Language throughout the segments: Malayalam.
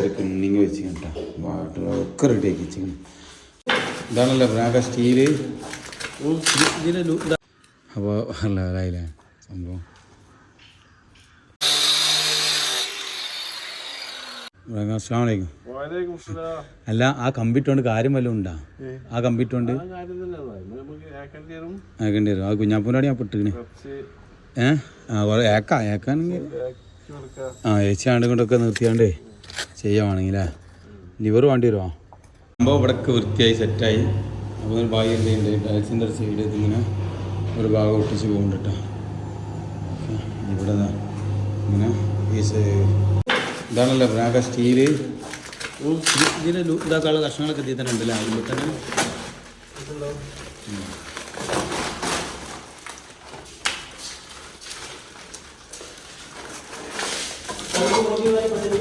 ഒരു കിണ്ണിങ് വെച്ച് കേട്ടോ. ഒക്കെ റെഡി ആക്കി വെച്ചിങ്ങനെ ഇതാണല്ലോ പ്രാക സ്റ്റീൽ. അപ്പോൾ അല്ല അതായില്ലേ സംഭവം? അല്ല ആ കമ്പിട്ടോണ്ട് കാര്യം വല്ലതും ഉണ്ടാ? ആ കമ്പിട്ടോണ്ട്. ആക്കേണ്ടി വരും ആ കുഞ്ഞാപ്പൂനാടി ഞാൻ പെട്ടിക്കണേ ഏഹ് ആ ഏക്കാ ഏക്കാണെങ്കിൽ. ഏക്കി ആ ഏച്ചി ആണ്ട് കൊണ്ടൊക്കെ നിർത്തിയാണ്ടേ. ചെയ്യുവാണെങ്കിലേ. ലിവർ വേണ്ടി വരുമോ സംഭവം ഇവിടേക്ക് വൃത്തിയായി സെറ്റായി. അപ്പോൾ ഭാഗ്യം എന്തെയുണ്ട് ടൈൽസിന്റെ ഒരു സൈഡ് ഇതിങ്ങനെ ഒരു ഭാഗം ഒട്ടിച്ച് പോകുന്നുണ്ട് കേട്ടോ. ഇവിടെ ഇങ്ങനെ ഈ സൈ- ഇതാണല്ലോ പ്രാക സ്റ്റീൽ. ഇതിന് ഇതാക്കാനുള്ള കഷ്ണങ്ങളൊക്കെ ഇതിൽ തന്നെ ഉണ്ടല്ലേ? അതിൽ തന്നെ? ശരിക്കണം.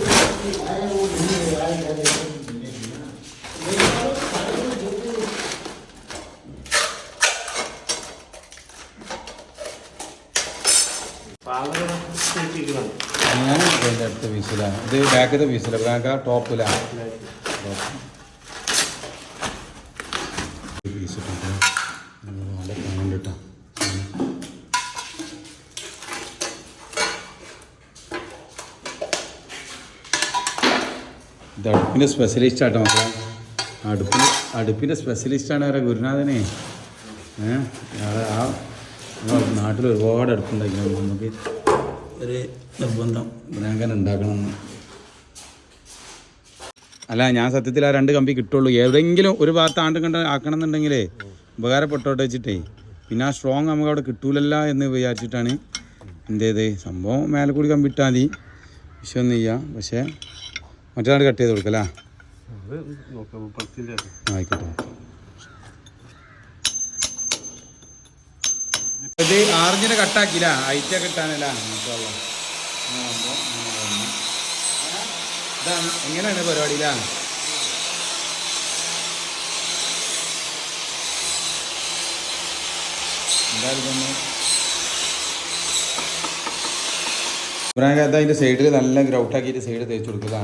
ഞാൻ ഇതിന്റെ അടുത്ത പീസിലാണ് ഇത് ബാക്കത്തെ പീസിലാണ് ബാക്ക് ടോപ്പിലാണ് പീസ് ഇത് അടുപ്പിന്റെ സ്പെഷ്യലിസ്റ്റ് ആട്ടോ മക്കളെ. അടുപ്പിന് അടുപ്പിന്റെ സ്പെഷ്യലിസ്റ്റാണ് അവരെ ഗുരുനാഥനെ. ഏഹ് ആ നാട്ടിൽ ഒരുപാട് അടുപ്പുണ്ടായിരുന്നു നമുക്ക് ഒരു നിർബന്ധം ഭയങ്കര ഉണ്ടാക്കണം. അല്ല ഞാൻ സത്യത്തിൽ ആ രണ്ട് കമ്പി കിട്ടുള്ളൂ. ഏതെങ്കിലും ഒരു ഭാഗത്ത് ആണ്ടും കണ്ട ആക്കണം എന്നുണ്ടെങ്കിലേ ഉപകാരപ്പെട്ടോട്ടെ വെച്ചിട്ടേ. പിന്നെ ആ സ്ട്രോങ് നമുക്ക് അവിടെ കിട്ടൂലല്ല എന്ന് വിചാരിച്ചിട്ടാണ് എന്തേത് സംഭവം മേലെ കൂടി കമ്പിട്ടാൽ മതി. വിഷയമൊന്നും ചെയ്യാം പക്ഷേ മറ്റൊരാൾ കട്ട് ചെയ്ത് കൊടുക്കല്ലേ. ആയിക്കോട്ടെ. ഇത് ആറിഞ്ചിനെ കട്ടാക്കില്ല ഐറ്റ കിട്ടാനല്ല? ഇതാണ് എങ്ങനെയാണ് പരിപാടിയില്ല എന്തായാലും ഇബ്രാഹിം അത് അതിന്റെ സൈഡിൽ നല്ല ഗ്രൗട്ടാക്കിയിട്ട് സൈഡ് തേച്ച് കൊടുക്കുക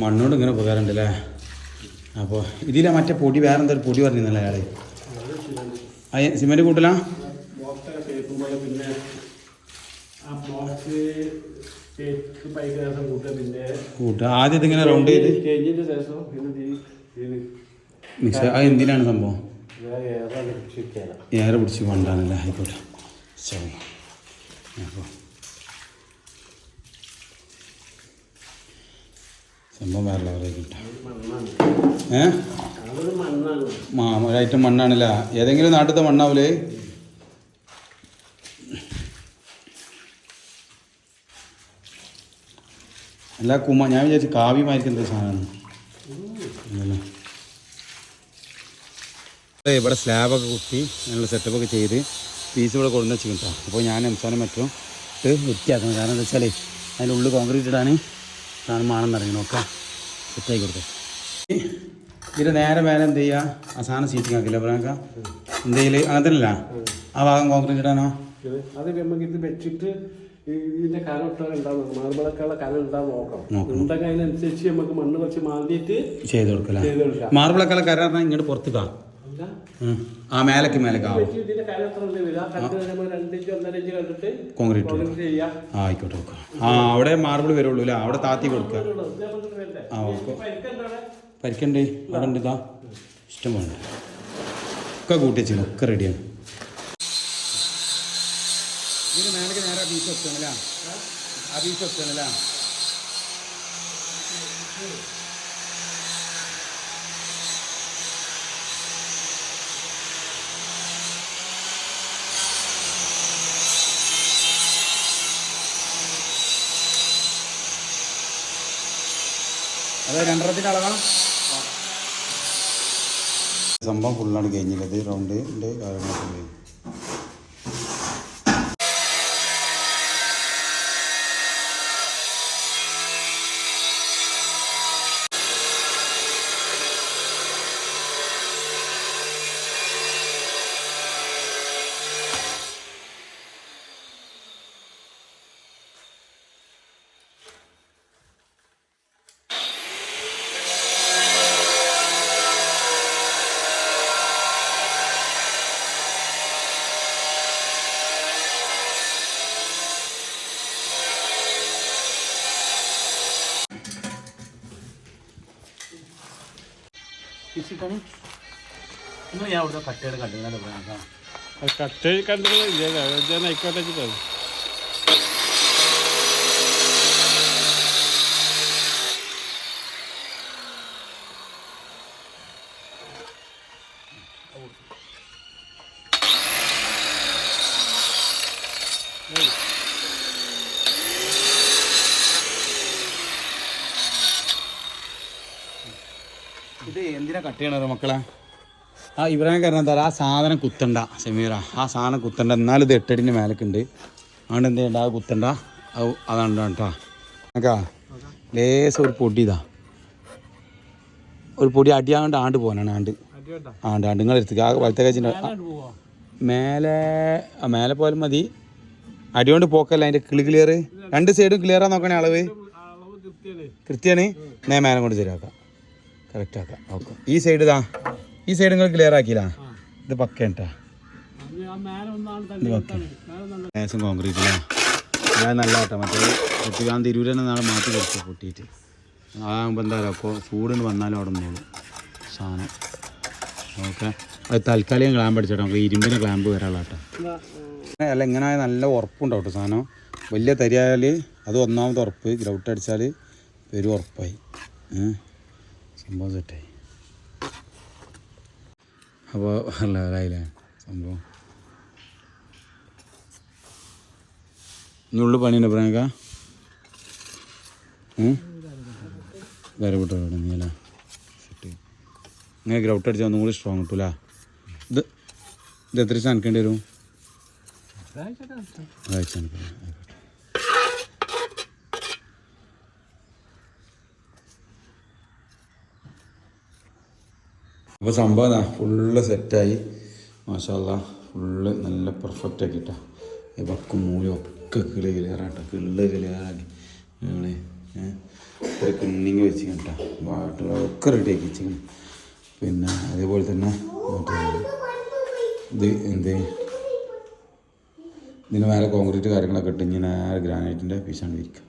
മണ്ണോട് ഇങ്ങനെ ഉപകാരമുണ്ട് അല്ലേ അപ്പോൾ ഇതിലെ മറ്റേ പൊടി വേറെ എന്തൊരു പൊടി പറഞ്ഞിരുന്നല്ലേ അയാളെ? അയ്യ സിമെന്റ് കൂട്ടലാ? കൂട്ടുക ആദ്യം ഇതിങ്ങനെ റൗണ്ട് ചെയ്ത്. മിക്സ് അത് എന്തിനാണ് സംഭവം? ഏറെ പിടിച്ച് കൊണ്ടാണല്ലേ ആയിക്കോട്ടെ. ശരി. അപ്പോൾ സംഭവം വേറെ മണ്ണാണ് ഏ? അതൊരു മണ്ണാണ് മാ ഒരു മണ്ണാണല്ലേ. ഏതെങ്കിലും നാട്ടിലത്തെ മണ്ണാവൂലേ? അല്ല കുമ ഞാൻ വിചാരിച്ചു കാവ്യമായിരിക്കും എന്താ സാധനമാണ് ഏയ് ഇവിടെ സ്ലാബൊക്കെ കുത്തി അതിനുള്ള സെറ്റപ്പൊക്കെ ചെയ്ത് പീസ് ഇവിടെ കൊണ്ടുവന്ന് വെച്ചിട്ടുണ്ടോ അപ്പോൾ ഞാൻ എംസാനം മറ്റും ഇട്ട് വൃത്തിയാക്കണം. കാരണം എന്താ വെച്ചാൽ അതിന്റെ ഉള്ളിൽ കോൺക്രീറ്റ് ഇടാൻ സാധനം വേണമെന്ന് ഇറങ്ങി നോക്കാം സെറ്റായി കൊടുത്തു ഇതിന്റെ നേരെ മേലെ എന്ത് ചെയ്യുക? ആ സാധനം സീറ്റിംഗ് ആക്കില്ല പറയാക്ക എന്തെങ്കിലും അങ്ങനത്തെ ആ ഭാഗം കോൺക്രീറ്റ് ഇടാനോ? ഇത് അത് നമുക്ക് ഇത് വെച്ചിട്ട് ഇതിന്റെ കനം ഇട്ടാൽ ഉണ്ടാവും മാർബിളൊക്കെയുള്ള കനം ഉണ്ടാവും നോക്കാം. ഉണ്ടെങ്കിൽ അതിനനുസരിച്ച് നമുക്ക് മണ്ണ് കുറച്ച് മാറിയിട്ട് ചെയ്ത് കൊടുക്കല ചെയ്ത് കൊടുക്കാം. മാർബിളൊക്കെ കയറാൻ ഇങ്ങോട്ട് പുറത്തേക്കാ അല്ല ഉം. ആ മേലക്ക് മേലക്ക് കോൺക്രീറ്റ് ആ. ആയിക്കോട്ടെ ഓക്കെ. ആ അവിടെ മാർബിൾ വരുള്ളൂ അല്ലേ? അവിടെ താത്തി കൊടുക്കുക? ആ ഓക്കെ. പരിക്കണ്ട. അവിടെ? ഉണ്ട് ഇതാ. ഇഷ്ടം വേണ്ട ഒക്കെ കൂട്ടി വെച്ചില്ല ഒക്കെ റെഡിയാണ് ഇതിന് മേലക്ക് നേരെ പീസ് വെച്ചാണല്ലേ ആ ബീച്ച് വെക്കണല്ല സംഭവം ഫുള്ളാണ് കഴിഞ്ഞില്ലത് റൗണ്ട് കാര്യങ്ങളൊക്കെ ಸಿಗ್ತಾನೆ ಇನ್ನೂ ಯಾವ ಹುಡುಗ ಕಟ್ಟೆಡು ಕಟ್ಟಿದ್ರೆ ಅದು ಬೇಡ ಕಟ್ಟೆ ಕಟ್ಟಿದ್ರೆ ಇಲ್ಲ ಜನ ಇಕ್ಕಟ್ಟೆ ಸಿಗೋದು ഇത് എന്തിനാ കട്ട് ചെയ്യണത് മക്കളെ? ആ ഇബ്രാഹിം കാരണം എന്താ ആ സാധനം കുത്തണ്ട സെമീറ. ആ സാധനം കുത്തണ്ട. എന്നാലും ഇത് എട്ടടിന്റെ മേലക്കുണ്ട് അതുകൊണ്ട് എന്ത് ചെയ്യണ്ട? അത് കുത്തണ്ട. അത് അതാണ് കേട്ടോ നോക്കാ ലേസ് ഒരു പൊടി ഇതാ. ഒരു പൊടി അടിയാണ്ട് ആണ്ട് പോകാനാണ് ആണ്ട്. ആണ്ട് ആണ്ട്. നിങ്ങൾ എടുത്ത് ആ വലത്തെ കഴിച്ചിട്ട് മേലെ മേലെ പോലും മതി. അടിയോണ്ട് പോക്കല്ല അതിന്റെ കിളി ക്ലിയർ രണ്ട് സൈഡും ക്ലിയറാ നോക്കണേ അളവ്? കൃത്യമാണ്. ഞാൻ മേലെ കൊണ്ട് ശരിയാക്കാം. കറക്റ്റ് ആക്കാം. ഓക്കെ ഈ സൈഡ് ഇതാ. ഈ സൈഡ് നിങ്ങൾ ക്ലിയർ ആക്കിയില്ല? ഇത് നല്ല ലേശം കോൺക്രീറ്റ് നല്ല കേട്ടോ മറ്റേ കുട്ടികാൻ തിരൂരനെ നാളെ മാറ്റി കൊടുത്തു പൊട്ടിയിട്ട്. അതാകുമ്പോൾ എന്താ പറയുക ചൂടിന് വന്നാലും അവിടെ നിന്നോളൂ. സാധനം. ഓക്കെ അത് തൽക്കാലം ക്ലാമ്പ് അടിച്ചോട്ടോ നമുക്ക് ഇരുമ്പിന് ക്ലാമ്പ് വരാനുള്ള കേട്ടോ അല്ല ഇങ്ങനെ നല്ല ഉറപ്പുണ്ടാവും കേട്ടോ സാധനം. വലിയ തരിയായാൽ അത് ഒന്നാമത് ഉറപ്പ്. ഗ്രൗട്ട് അടിച്ചാൽ ഒരു ഉറപ്പായി. ഏ? സംഭവം സെറ്റായി. അപ്പോൾ അല്ല അതായില്ലേ സംഭവം? ഇന്നുള്ളു പണിയുണ്ട് പ്രിയങ്ക? വേറെ വിട്ടോ നീ അല്ലേ സെറ്റ് ഇങ്ങനെ ഗ്രൗട്ട് അടിച്ചാൽ ഒന്നും കൂടി സ്ട്രോങ് കിട്ടൂല. ഇത് ഇത് എത്ര ദിവസം വരും? ആയിക്കോട്ടെ അപ്പോൾ സംഭവം ഫുള്ള് സെറ്റായി മാഷാല്ല ഫുള്ള് നല്ല പെർഫെക്റ്റ് ആക്കിട്ടാ. ഈ വക്കും മൂലും ഒക്കെ കിളി കിളിയാറാട്ടോ കിള്ള് കിളിയാറാക്കി ഞങ്ങളെ ഒരു കിണ്ണിങ് വെച്ച് കേട്ടോ ബാട്ടുള്ള ഒക്കെ റെഡി ആക്കി വെച്ചിരിക്കണം പിന്നെ അതേപോലെ തന്നെ ഇത് എന്ത്? ഇതിന് മേലെ കോൺക്രീറ്റ് കാര്യങ്ങളൊക്കെ ഇട്ട് ഇങ്ങനെ ഗ്രാനൈറ്റിന്റെ പീസാണ് ഇരിക്കുക